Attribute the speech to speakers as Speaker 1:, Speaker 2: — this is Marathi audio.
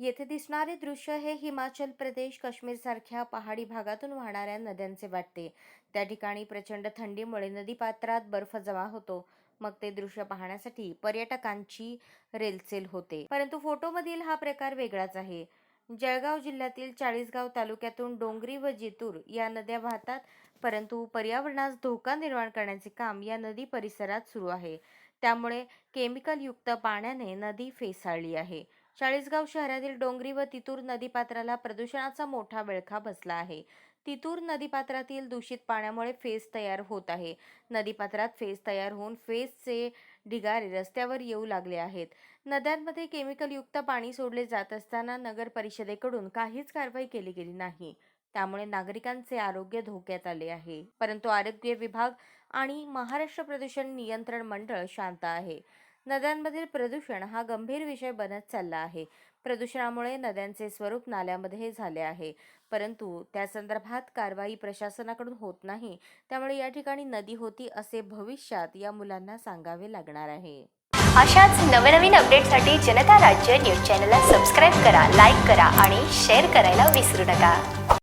Speaker 1: येथे दिसणारे दृश्य हे हिमाचल प्रदेश काश्मीर सारख्या पहाडी भागातून वाहणाऱ्या नद्यांचे वाटते. त्या ठिकाणी प्रचंड थंडीमुळे नदीपात्रात बर्फ जमा होतो. मग ते दृश्य पाहण्यासाठी पर्यटकांची रेलचेल होते. परंतु फोटोमधील हा प्रकार वेगळाच आहे. जळगाव जिल्ह्यातील चाळीसगाव तालुक्यातून डोंगरी व जितूर या नद्या वाहतात परंतु पर्यावरणास धोका निर्माण करण्याचे काम या नदी परिसरात सुरू आहे. त्यामुळे केमिकलयुक्त पाण्याने नदी फेसाळली आहे. चाळीसगाव शहरातील डोंगरी व तितूर नदीपात्राला प्रदूषणाचा मोठा विळखा बसला आहे. तितूर नदीपात्रातील दूषित पाण्यामुळे फेस तयार होत आहे. नदीपात्रात फेस तयार होऊन फेसचे ढिगारे रस्त्यावर येऊ लागले आहेत. नद्यांमध्ये केमिकलयुक्त पाणी सोडले जात असताना नगर परिषदेकडून काहीच कारवाई केली गेली नाही. त्यामुळे नागरिकांचे आरोग्य धोक्यात आले आहे. परंतु आरोग्य विभाग आणि महाराष्ट्र प्रदूषण नियंत्रण मंडळ शांत आहे. नद्यांमधील प्रदूषण हा गंभीर विषय बनत चालला आहे. प्रदूषणामुळे नद्यांचे स्वरूप नाल्यामध्ये झाले आहे. परंतु त्या संदर्भात कारवाई प्रशासनाकडून होत नाही. त्यामुळे या ठिकाणी नदी होती असे भविष्यात या मुलांना सांगावे लागणार आहे.
Speaker 2: अशाच नवनवीन अपडेटसाठी जनता राज्य न्यूज चॅनलला सबस्क्राईब करा लाईक करा आणि शेअर करायला विसरू नका.